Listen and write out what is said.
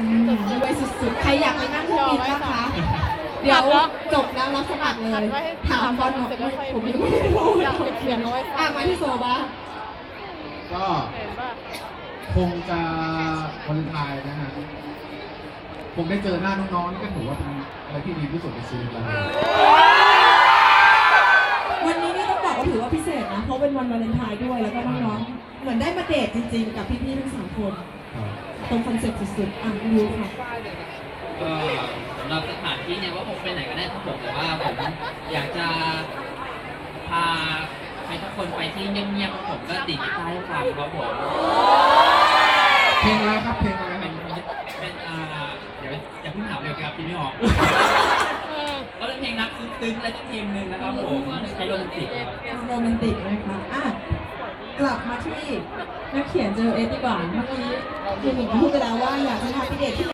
อืมรวยสุดๆ ใครอยากไปนั่งเครื่องบินบ้างคะ เดี๋ยวจบแล้วรับสมัครเลย ถามบอลบอกว่าผมยังไม่ได้พูดอยากเขียนเอาไว้อะมาที่โซบ้างก็เห็นป่ะคงจะวันไทายนะฮะคงได้เจอหน้าน้องๆนี่ก็ถือว่าเป็นอะไรที่ดีที่สุดในชีวิตแล้ววันนี้นี่ต้องบอกว่าถือว่าพิเศษนะ เพราะเป็นวันวาเลนไทน์ด้วยแล้วก็น้องๆ เหมือนได้มาเดทจริงๆ กับพี่ๆทั้งสามคนครับ ตรงคอนเซ็ปต์สุดๆอะดูค่ะก็สำหรับสถานที่เนี่ยว่าผมไปไหนก็ได้ครับผมแต่ว่าผมอยากจะพาใครทุกคนไปที่เงียบๆครับผมก็ติดกีตาร์ให้ฟังครับผมเพลงอะไรครับเพลงอะไรคเป็รันบเป็นอ่าเดี๋ยวอย่าเพิ่งถามเลยครับที่ไม่ออกก็เป็นเพลงรักซึ้งๆอะไรสักเพลงหนึ่งนะครับผมใช้โรแมนติกครับโรแมนติกนะคะอะ กลับมาที่นักเขียนเจอเอสดีกว่าเมื่อกี้คุณหญิงพูดไปแล้วว่าอยากจะพาพิเดทที่